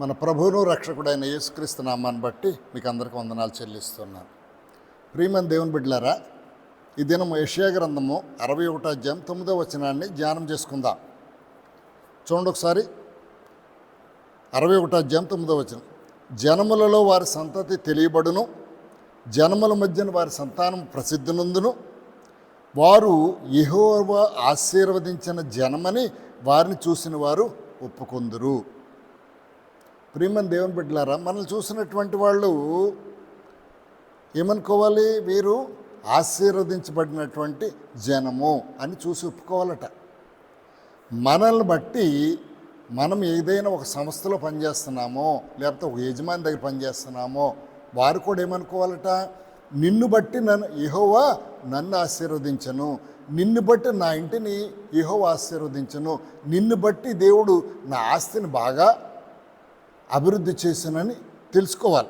మన ప్రభువును రక్షకుడైన యేసుక్రీస్తు నామాన్ని బట్టి మీకు అందరికీ వందనాలు చెల్లిస్తున్నాను ప్రియమని దేవుని బిడ్డలారా ఈ దినం యెషయా గ్రంథము అరవై ఒకటో అధ్యాయం తొమ్మిదో వచనాన్ని ధ్యానం చేసుకుందాం. చూడండి ఒకసారి. అరవై ఒకటో అధ్యాయం తొమ్మిదో వచనం. జనములలో వారి సంతతి తెలియబడును జనముల మధ్యన వారి సంతానం ప్రసిద్ధినందును. వారు యెహోవా ఆశీర్వదించిన జనమని వారిని చూసిన వారు ఒప్పుకొందురు. ప్రియమైన దేవుని బిడ్డలారా మనల్ని చూసినటువంటి వాళ్ళు ఏమనుకోవాలి వీరు? ఆశీర్వదించబడినటువంటి జనము అని చూసి ఒప్పుకోవాలట. మనల్ని బట్టి మనం ఏదైనా ఒక సంస్థలో పనిచేస్తున్నామో లేకపోతే ఒక యజమాని దగ్గర పనిచేస్తున్నామో వారు కూడా ఏమనుకోవాలట? నిన్ను బట్టి నన్ను ఇహోవా నన్ను ఆశీర్వదించను. నిన్ను బట్టి నా ఇంటిని ఇహో ఆశీర్వదించను. నిన్ను బట్టి దేవుడు నా ఆస్తిని బాగా అభివృద్ధి చేశానని తెలుసుకోవాలి.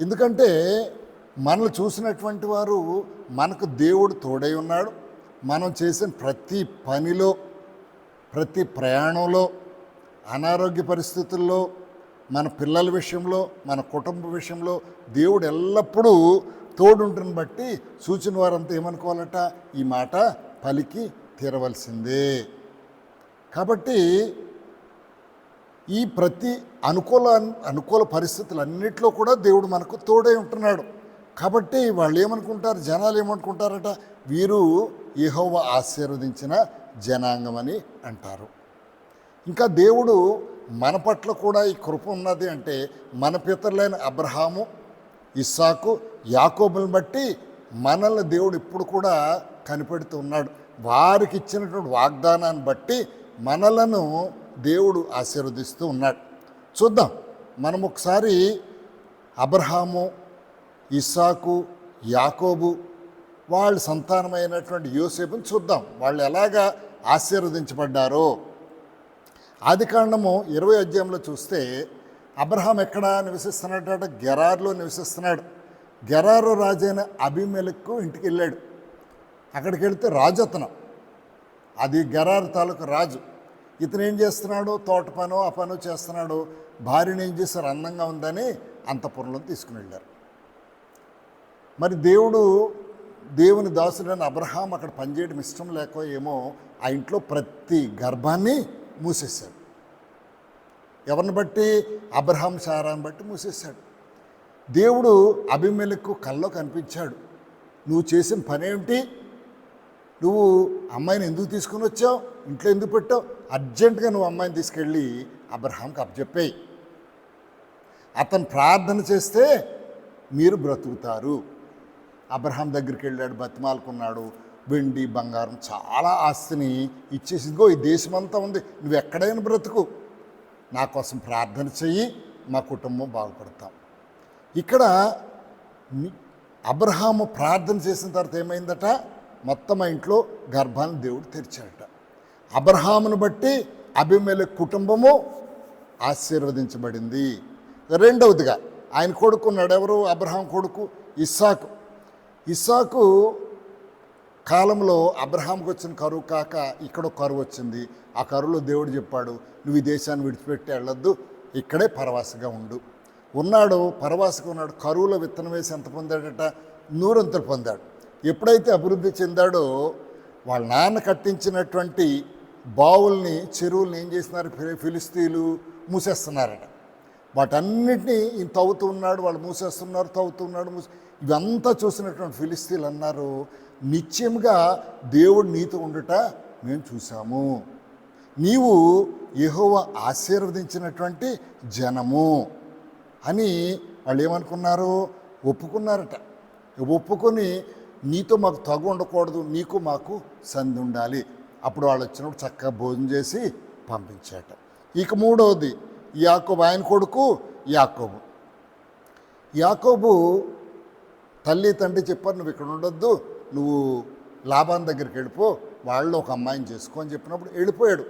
ఎందుకంటే మనల్ని చూసినటువంటి వారు మనకు దేవుడు తోడై ఉన్నాడు. మనం చేసిన ప్రతి పనిలో ప్రతి ప్రయాణంలో అనారోగ్య పరిస్థితుల్లో మన పిల్లల విషయంలో మన కుటుంబ విషయంలో దేవుడు ఎల్లప్పుడూ తోడుంటుని బట్టి సూచన వారంతా ఏమనుకోవాలట? ఈ మాట పలికి తీరవలసిందే. కాబట్టి ఈ ప్రతి అనుకూల అనుకూల పరిస్థితులన్నింటిలో కూడా దేవుడు మనకు తోడై ఉంటున్నాడు. కాబట్టి వాళ్ళు ఏమనుకుంటారు? జనాలు ఏమనుకుంటారట? వీరు యెహోవ ఆశీర్వదించిన జనాంగం అని అంటారు. ఇంకా దేవుడు మన పట్ల కూడా ఈ కృప ఉన్నది అంటే మన పితరులైన అబ్రహాము ఇస్సాకు యాకోబులను బట్టి మనల్ని దేవుడు ఇప్పుడు కూడా కనిపెడుతున్నాడు వారికి ఇచ్చినటువంటి వాగ్దానాన్ని బట్టి మనలను దేవుడు ఆశీర్వదిస్తూ ఉన్నాడు. చూద్దాం. మనం ఒకసారి అబ్రహాము ఇస్సాకు యాకోబు వాళ్ళ సంతానమైనటువంటి యోసేపుని చూద్దాం. వాళ్ళు ఎలాగా ఆశీర్వదించబడ్డారో. ఆది కాండము ఇరవై అధ్యాయంలో చూస్తే అబ్రహాం ఎక్కడ నివసిస్తున్నాడట గెరార్లో నివసిస్తున్నాడు. గెరారు రాజైన అభిమెలకు ఇంటికి వెళ్ళాడు. అక్కడికి వెళితే రాజు అతను. అది గెరారు తాలూకు రాజు. ఇతను ఏం చేస్తున్నాడు? తోట పనో ఆ పనో చేస్తున్నాడు. భార్యను ఏం చేశారు? అందంగా ఉందని అంతఃపురంలో తీసుకుని వెళ్ళారు. మరి దేవుడు దేవుని దాసుడైన అబ్రహాం అక్కడ పనిచేయడం ఇష్టం లేకో ఏమో ఆ ఇంట్లో ప్రతి గర్భాన్ని మూసేశాడు. ఎవరిని బట్టి? అబ్రహాం సారాన్ని బట్టి మూసేశాడు. దేవుడు అభిమేలకు కల్లో కనిపించాడు. నువ్వు చేసిన పనేమిటి? నువ్వు అమ్మాయిని ఎందుకు తీసుకుని వచ్చావు? ఇంట్లో ఎందుకు పెట్టావు? అర్జెంటుగా నువ్వు అమ్మాయిని తీసుకెళ్ళి అబ్రహాంకి అప్పచెప్పేయి. అతను ప్రార్థన చేస్తే మీరు బ్రతుకుతారు. అబ్రహాం దగ్గరికి వెళ్ళాడు బతిమాలుకున్నాడు. వెండి బంగారం చాలా ఆస్తిని ఇచ్చేసిందిగో ఈ దేశమంతా ఉంది నువ్వు ఎక్కడైనా బ్రతుకు. నా కోసం ప్రార్థన చెయ్యి మా కుటుంబం బాగుపడతాం. ఇక్కడ అబ్రహాము ప్రార్థన చేసిన తర్వాత ఏమైందట? మొత్తం మా ఇంట్లో గర్భాన్ని దేవుడు తెరిచాడట. అబ్రహామును బట్టి అభిమేల కుటుంబము ఆశీర్వదించబడింది. రెండవదిగా ఆయన కొడుకున్నాడు ఎవరు? అబ్రహాం కొడుకు ఇస్సాకు. ఇస్సాకు కాలంలో అబ్రహాంకి వచ్చిన కరువు కాక ఇక్కడ ఒక కరువు వచ్చింది. ఆ కరువులో దేవుడు చెప్పాడు నువ్వు ఈ దేశాన్ని విడిచిపెట్టి వెళ్ళొద్దు ఇక్కడే పరవాసగా ఉండు. ఉన్నాడు పరవాసగా ఉన్నాడు కరువులో విత్తనం వేసి ఎంత పొందాడట? నూరంతలు పొందాడు. ఎప్పుడైతే అభివృద్ధి చెందాడో వాళ్ళ నాన్న కట్టించినటువంటి బావుల్ని చెరువుల్ని ఏం చేస్తున్నారు? ఫిలిస్తీన్లు మూసేస్తున్నారట. వాటన్నిటినీ ఈయన వాళ్ళు మూసేస్తున్నారు తవ్వుతున్నాడు మూసే ఇవంతా చూసినటువంటి ఫిలిస్తీన్లు అన్నారు నిత్యంగా దేవుడు నీతో ఉండుట మేము చూసాము నీవు యహోవ ఆశీర్వదించినటువంటి జనము. అని వాళ్ళు ఏమనుకున్నారు? ఒప్పుకున్నారట. ఒప్పుకొని నీతో మాకు తగు ఉండకూడదు నీకు మాకు సంధి ఉండాలి. అప్పుడు వాళ్ళు వచ్చినప్పుడు చక్కగా భోజనం చేసి పంపించాట. ఇక మూడవది యాకోబు ఆయన కొడుకు యాకోబు. యాకోబు తల్లి తండ్రి చెప్పారు నువ్వు ఇక్కడ ఉండొద్దు నువ్వు లాభాన్ దగ్గరికి వెళ్ళిపో వాళ్ళు ఒక అమ్మాయిని చేసుకో అని చెప్పినప్పుడు వెళ్ళిపోయాడు.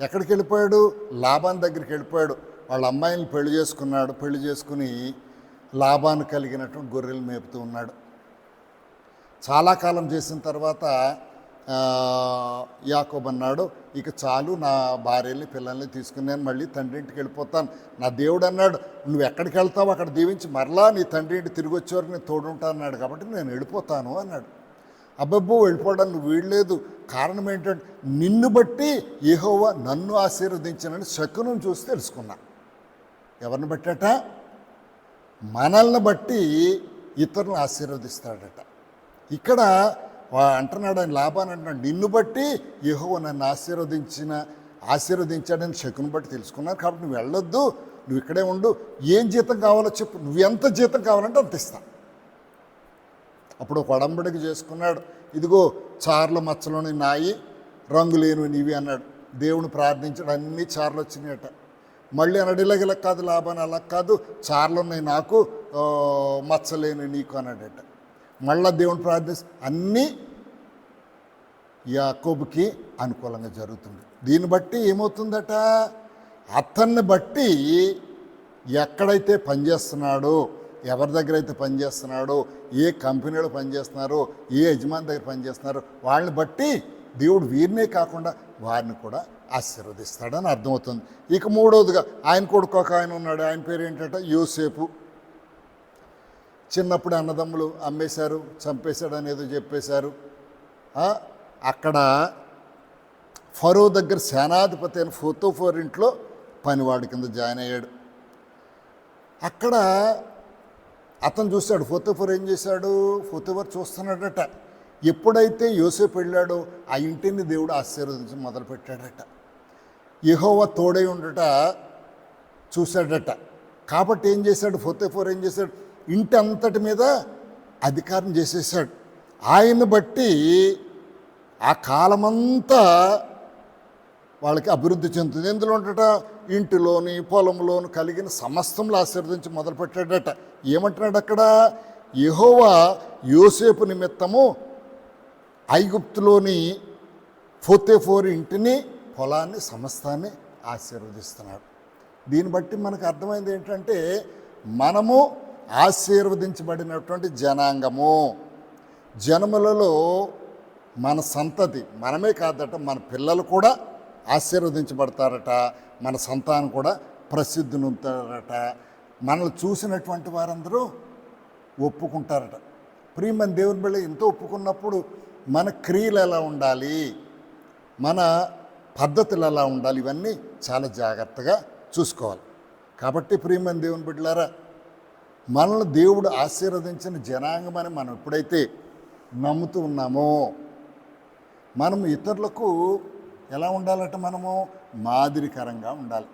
ఎక్కడికి వెళ్ళిపోయాడు? లాభాన్ దగ్గరికి వెళ్ళిపోయాడు. వాళ్ళ అమ్మాయిని పెళ్ళి చేసుకున్నాడు. పెళ్ళి చేసుకుని లాభాన్ని కలిగినటువంటి గొర్రెలు మేపుతూ ఉన్నాడు. చాలా కాలం చేసిన తర్వాత యాకోబ్ అన్నాడు ఇక చాలు నా భార్యని పిల్లల్ని తీసుకుని నేను మళ్ళీ తండ్రి ఇంటికి వెళ్ళిపోతాను. నా దేవుడు అన్నాడు నువ్వు ఎక్కడికి వెళ్తావు అక్కడ దీవించి మరలా నీ తండ్రి ఇంటి తిరిగి వచ్చేవరకు నేను తోడుంటా అన్నాడు. కాబట్టి నేను వెళ్ళిపోతాను అన్నాడు. అబ్బబ్బో వెళ్ళిపోవడానికి నువ్వు వీడలేదు కారణం ఏంటంటే నిన్ను బట్టి ఏహోవా నన్ను ఆశీర్వదించానని శకునం చూసి తెలుసుకున్నా. ఎవరిని బట్టట? మనల్ని బట్టి ఇతరులను ఆశీర్వదిస్తాడట. ఇక్కడ అంటున్నాడు ఆయన లాభాన్ని అంటున్నాడు. నిన్ను బట్టి యహో నన్ను ఆశీర్వదించిన ఆశీర్వదించాడని శకుని బట్టి తెలుసుకున్నాను కాబట్టి నువ్వు వెళ్ళొద్దు నువ్వు ఇక్కడే ఉండు. ఏం జీతం కావాలో చెప్పు. నువ్వు ఎంత జీతం కావాలంటే అంత ఇస్తా. అప్పుడు ఒక అడంబడికి చేసుకున్నాడు. ఇదిగో చార్ల మచ్చలోని నాయి రంగు లేని నీవి అన్నాడు. దేవుని ప్రార్థించాడు. అన్ని చార్లు వచ్చినాయట. మళ్ళీ అన్నాడు ఇలాగ ఇలా కాదు లాభాన్ని అలా కాదు. చార్లు ఉన్నాయి నాకు మచ్చలేను మచ్చలేని నీకు అన్నాడట. మళ్ళా దేవుని ప్రార్థిస్తే అన్నీ యాకోబుకి అనుకూలంగా జరుగుతుంది. దీన్ని బట్టి ఏమవుతుందట? అతన్ని బట్టి ఎక్కడైతే పనిచేస్తున్నాడో ఎవరి దగ్గర అయితే పనిచేస్తున్నాడో ఏ కంపెనీలో పనిచేస్తున్నారో ఏ యజమాని దగ్గర పనిచేస్తున్నారో వాళ్ళని బట్టి దేవుడు వీరినే కాకుండా వారిని కూడా ఆశీర్వదిస్తాడని అర్థమవుతుంది. ఇక మూడవదిగా ఆయన కొడుకు ఒక ఆయన ఉన్నాడు. ఆయన పేరు ఏంటంటే యోసేపు. చిన్నప్పుడు అన్నదమ్ములు అమ్మేశారు చంపేశాడు అనేదో చెప్పేశారు అక్కడ ఫరో దగ్గర సేనాధిపతి అయిన ఫోతోఫోర్ ఇంట్లో పనివాడి కింద జాయిన్ అయ్యాడు. అక్కడ అతను చూశాడు ఫోతోఫోర్ ఏం చేశాడు? ఫోతోఫోర్ చూస్తున్నాడట. ఎప్పుడైతే యోసేపు వెళ్ళాడో ఆ ఇంటిని దేవుడు ఆశీర్వదించి మొదలుపెట్టాడట. యహోవ తోడై ఉండట చూశాడట. కాబట్టి ఏం చేశాడు? ఫోర్ ఏం చేశాడు? ఇంటి అంతటి మీద అధికారం చేసేసాడు. ఆయన్ని బట్టి ఆ కాలమంతా వాళ్ళకి అభివృద్ధి చెందుతుంది. ఎందులో ఉంటట? ఇంటిలోని పొలంలోని కలిగిన సమస్తంలో ఆశీర్వదించి మొదలుపెట్టాడట. ఏమంటున్నాడు అక్కడ? యహోవా యోసేపు నిమిత్తము ఐగుప్తులోని ఫోర్ ఇంటిని పొలాన్ని సమస్తాన్ని ఆశీర్వదిస్తున్నాడు. దీన్ని బట్టి మనకు అర్థమైంది ఏంటంటే మనము ఆశీర్వదించబడినటువంటి జనాంగము. జనములలో మన సంతతి మనమే కాదట మన పిల్లలు కూడా ఆశీర్వదించబడతారట మన సంతానం కూడా ప్రసిద్ధి మనల్ని చూసినటువంటి వారందరూ ఒప్పుకుంటారట. ప్రియమని దేవుని బిళ్ళ ఇంత ఒప్పుకున్నప్పుడు మన క్రియలు ఎలా ఉండాలి? మన పద్ధతులు ఎలా ఉండాలి? ఇవన్నీ చాలా జాగ్రత్తగా చూసుకోవాలి. కాబట్టి ప్రియమని దేవుని బిడ్డలారా మనల్ని దేవుడు ఆశీర్వదించిన జనాంగమని మనం ఎప్పుడైతే నమ్ముతూ ఉన్నామో మనం ఇతరులకు ఎలా ఉండాలట మనము మాదిరికరంగా ఉండాలి.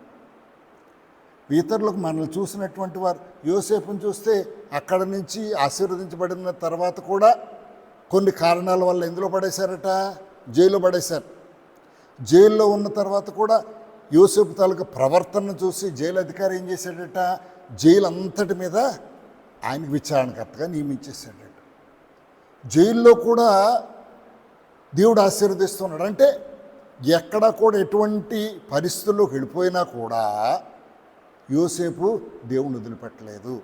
ఇతరులకు మనల్ని చూసినటువంటి వారు యోసేపుని చూస్తే అక్కడ నుంచి ఆశీర్వదించబడిన తర్వాత కూడా కొన్ని కారణాల వల్ల ఎందులో పడేశారట? జైల్లో పడేశారు. జైల్లో ఉన్న తర్వాత కూడా యోసేపు తాలూకా ప్రవర్తనను చూసి జైలు అధికారి ఏం చేశాడట? జైలు అంతటి మీద ఆయనకు విచారణకర్తగా నియమించేశాడు జైల్లో కూడా దేవుడు ఆశీర్వదిస్తున్నాడు. అంటే ఎక్కడ కూడా ఎటువంటి పరిస్థితుల్లోకి వెళ్ళిపోయినా కూడా యోసేపు దేవుని వదిలిపెట్టలేదు.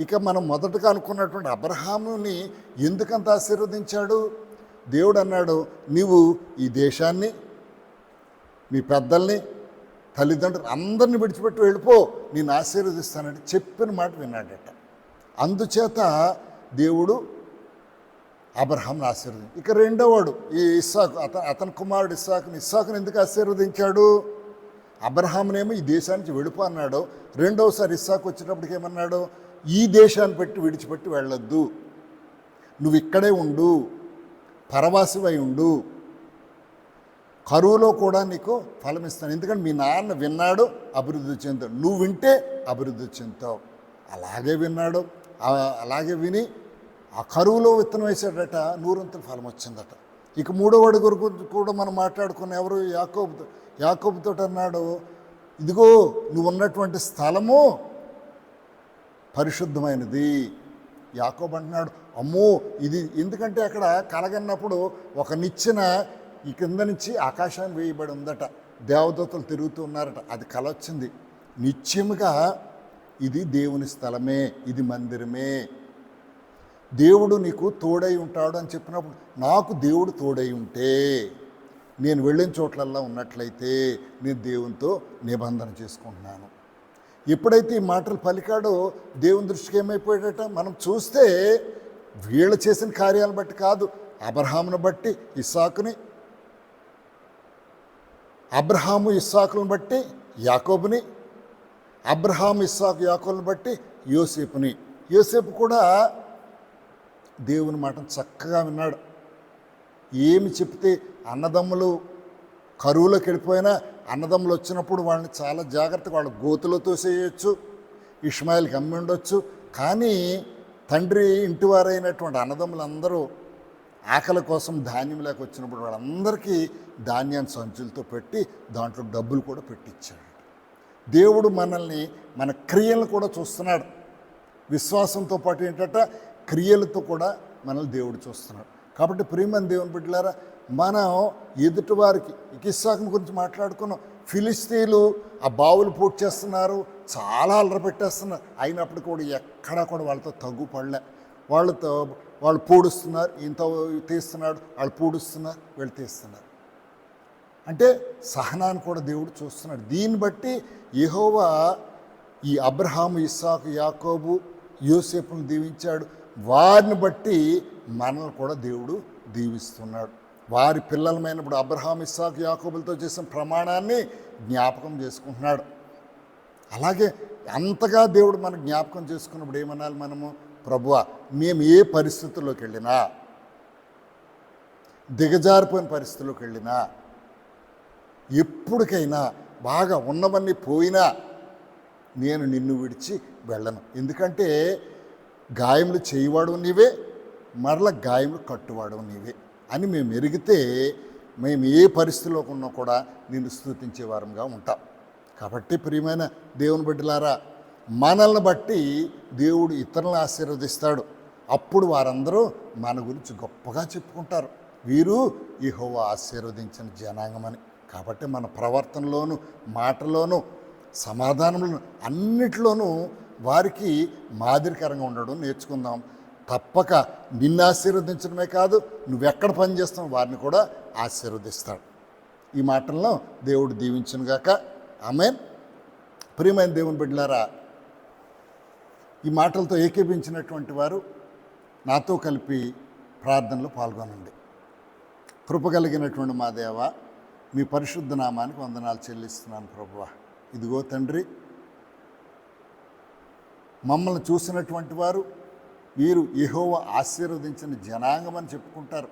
ఇక మనం మొదటగా అనుకున్నటువంటి అబ్రహాముని ఎందుకంత ఆశీర్వదించాడు? దేవుడు అన్నాడు నీవు ఈ దేశాన్ని మీ పెద్దల్ని తల్లిదండ్రులు అందరిని విడిచిపెట్టి వెళ్ళిపో నేను ఆశీర్వదిస్తానంటే చెప్పిన మాట విన్నాడట. అందుచేత దేవుడు అబ్రహాంను ఆశీర్వదించి ఇక రెండోవాడు ఈ ఇస్సాకు అత అతని కుమారుడు ఇస్సాకుని ఇస్సాకుని ఎందుకు ఆశీర్వదించాడు? అబ్రహాంనేమో ఈ దేశానికి వెళ్ళిపో అన్నాడు. రెండవసారి ఇస్సాకు వచ్చేటప్పటికి ఏమన్నాడు? ఈ దేశాన్ని పెట్టి విడిచిపెట్టి వెళ్ళొద్దు. నువ్వు ఇక్కడే ఉండు పరవాసివై ఉండు కరువులో కూడా నీకు ఫలం ఇస్తాను. ఎందుకంటే మీ నాన్న విన్నాడు అభివృద్ధి చెందావు నువ్వు వింటే అభివృద్ధి చెందుతావు. అలాగే విన్నాడు. అలాగే విని ఆ కరువులో విత్తనం వేసాడట నూరంతల ఫలం వచ్చిందట. ఇక మూడో వాడి గురించి కూడా మనం మాట్లాడుకున్న ఎవరు? యాకోబుతో యాకోబుతో అన్నాడు ఇదిగో నువ్వు ఉన్నటువంటి స్థలము పరిశుద్ధమైనది. యాకోబు అంటున్నాడు అమ్మో ఇది ఎందుకంటే అక్కడ కలగన్నప్పుడు ఒక నిచ్చిన ఈ కింద నుంచి ఆకాశాన్ని వేయబడి ఉందట. దేవదూతలు తిరుగుతూ ఉన్నారట. అది కల వచ్చింది. నిత్యముగా ఇది దేవుని స్థలమే ఇది మందిరమే. దేవుడు నీకు తోడై ఉంటాడు అని చెప్పినప్పుడు నాకు దేవుడు తోడై ఉంటే నేను వెళ్ళిన చోట్లల్లా ఉన్నట్లయితే నేను దేవునితో నిబంధన చేసుకుంటున్నాను. ఎప్పుడైతే ఈ మాటలు పలికాడో దేవుని దృష్టికి ఏమైపోయాడట? మనం చూస్తే వీళ్ళు చేసిన కార్యాలను బట్టి కాదు అబ్రహామును బట్టి ఇస్సాకుని అబ్రహాము ఇస్సాకులను బట్టి యాకోబుని అబ్రహాం ఇస్సాకు యాకోబుని బట్టి యోసేపుని. యోసేపు కూడా దేవుని మాటను చక్కగా విన్నాడు. ఏమి చెప్తే అన్నదమ్ములు కరువులోకి వెళ్ళిపోయినా అన్నదమ్ములు వచ్చినప్పుడు వాళ్ళని చాలా జాగ్రత్తగా వాళ్ళ గోతులో తోసేయచ్చు ఇష్మాయిల్కి అమ్మి ఉండొచ్చు. కానీ తండ్రి ఇంటివారైనటువంటి అన్నదమ్ములందరూ ఆకలి కోసం ధాన్యం లేక వచ్చినప్పుడు వాళ్ళందరికీ ధాన్యాన్ని సంచులతో పెట్టి దాంట్లో డబ్బులు కూడా పెట్టించాడు దేవుడు మనల్ని మన క్రియలను కూడా చూస్తున్నాడు. విశ్వాసంతో పాటు ఏంటంటే? క్రియలతో కూడా మనల్ని దేవుడు చూస్తున్నాడు. కాబట్టి ప్రేమని దేవుని బిడ్డలారా మనం ఎదుటివారికి ఇకిస్సాకం గురించి మాట్లాడుకున్నాం. ఫిలిస్తీన్లు ఆ బావులు పూర్తి చేస్తున్నారు చాలా అల్లరి పెట్టేస్తున్నారు. అయినప్పుడు కూడా ఎక్కడా కూడా వాళ్ళతో తగ్గుపడలే. వాళ్ళతో వాళ్ళు పూడుస్తున్నారు ఇంత తీస్తున్నాడు వాళ్ళు పూడుస్తున్నారు వీళ్ళు తీస్తున్నారు. అంటే సహనాన్ని కూడా దేవుడు చూస్తున్నాడు. దీన్ని బట్టి యహోవా ఈ అబ్రహాము ఇస్సాకు యాకోబు యూసేపును దీవించాడు. వారిని బట్టి మనల్ని కూడా దేవుడు దీవిస్తున్నాడు. వారి పిల్లలమైనప్పుడు అబ్రహాం ఇస్సాకు యాకోబులతో చేసిన ప్రమాణాన్ని జ్ఞాపకం చేసుకుంటున్నాడు. అలాగే అంతగా దేవుడు మనకు జ్ఞాపకం చేసుకున్నప్పుడు ఏమనాలి మనము? ప్రభువా మేము ఏ పరిస్థితుల్లోకి వెళ్ళినా దిగజారిపోయిన పరిస్థితుల్లోకి వెళ్ళినా ఎప్పటికైనా బాగా ఉన్నవన్నీ పోయినా నేను నిన్ను విడిచి వెళ్ళను. ఎందుకంటే గాయములు చేయవాడు నీవే మరల గాయములు కట్టువాడు నీవే అని మేము ఎరిగితే మేము ఏ పరిస్థితిలో ఉన్నా కూడా నిన్ను స్థుతించే వారంగా ఉంటాం. కాబట్టి ప్రియమైన దేవుని బిడ్డలారా మనల్ని బట్టి దేవుడు ఇతరులను ఆశీర్వదిస్తాడు. అప్పుడు వారందరూ మన గురించి గొప్పగా చెప్పుకుంటారు. వీరు ఇహోవ ఆశీర్వదించిన జనాంగమని. కాబట్టి మన ప్రవర్తనలోను మాటలోను సమాధానంలోను అన్నిటిలోనూ వారికి మాదిరికరంగా ఉండడం నేర్చుకుందాం. తప్పక నిన్ను ఆశీర్వదించడమే కాదు నువ్వెక్కడ పనిచేస్తావు వారిని కూడా ఆశీర్వదిస్తాడు. ఈ మాటల్లో దేవుడు దీవించునుగాక. ఆమెన్. ప్రియమైన దేవుని బిడ్డలారా ఈ మాటలతో ఏకీపించినటువంటి వారు నాతో కలిపి ప్రార్థనలో పాల్గొనండి. కృపగలిగినటువంటి మా దేవ మీ పరిశుద్ధ నామానికి వందనాలు చెల్లిస్తున్నాను ప్రభువ. ఇదిగో తండ్రి మమ్మల్ని చూసినటువంటి వారు వీరు యెహోవ ఆశీర్వదించిన జనాంగం అని చెప్పుకుంటారు.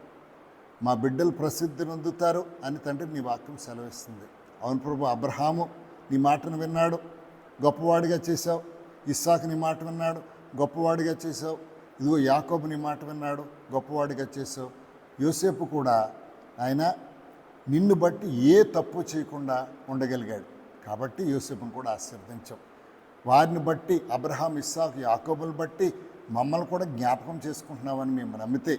మా బిడ్డలు ప్రసిద్ధి నొందుతారు అని తండ్రి నీ వాక్యం సెలవిస్తుంది. అవును ప్రభు అబ్రహాము నీ మాటను విన్నాడు గొప్పవాడిగా చేశావు. ఇస్సాకు నీ మాట విన్నాడు గొప్పవాడిగా చేసావు ఇదిగో యాకోబు నీ మాట విన్నాడు గొప్పవాడిగా చేసావు యోసేపు కూడా ఆయన నిన్ను బట్టి ఏ తప్పు చేయకుండా ఉండగలిగాడు. కాబట్టి యోసేపును కూడా ఆశీర్వదించాం. వారిని బట్టి అబ్రహాం ఇస్సాకు యాకోబులు బట్టి మమ్మల్ని కూడా జ్ఞాపకం చేసుకుంటున్నామని మేము నమ్మితే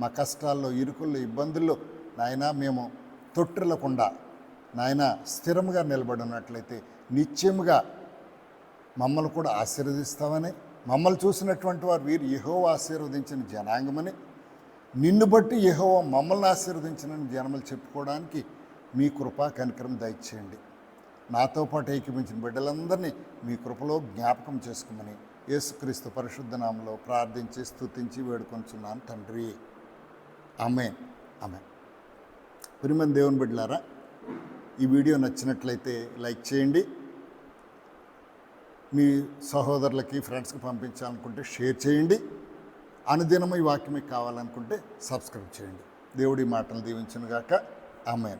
మా కష్టాల్లో ఇరుకుల్లో ఇబ్బందుల్లో నాయన మేము తొట్టిల్లకుండా నాయన స్థిరంగా నిలబడినట్లయితే నిత్యముగా మమ్మల్ని కూడా ఆశీర్వదిస్తామని మమ్మల్ని చూసినటువంటి వారు వీరు యహో ఆశీర్వదించిన జనాంగమని నిన్ను బట్టి యహో మమ్మల్ని ఆశీర్వదించిన జనములు చెప్పుకోవడానికి మీ కృపా కనికరం దయచేయండి. నాతో పాటు ఏకీపించిన బిడ్డలందరినీ మీ కృపలో జ్ఞాపకం చేసుకోమని యేసుక్రీస్తు పరిశుద్ధ నామంలో ప్రార్థించి స్తుతించి వేడుకొంచున్నాను తండ్రి. ఆమె ఆమె ప్రిమన్ దేవుని బిడ్డలారా ఈ వీడియో నచ్చినట్లయితే లైక్ చేయండి మీ సహోదరులకి ఫ్రెండ్స్కి పంపించాలనుకుంటే షేర్ చేయండి. అనుదినం ఈ వాక్యం మీకు కావాలనుకుంటే సబ్స్క్రైబ్ చేయండి. దేవుడి మాటలు దీవించునుగాక. ఆమెన్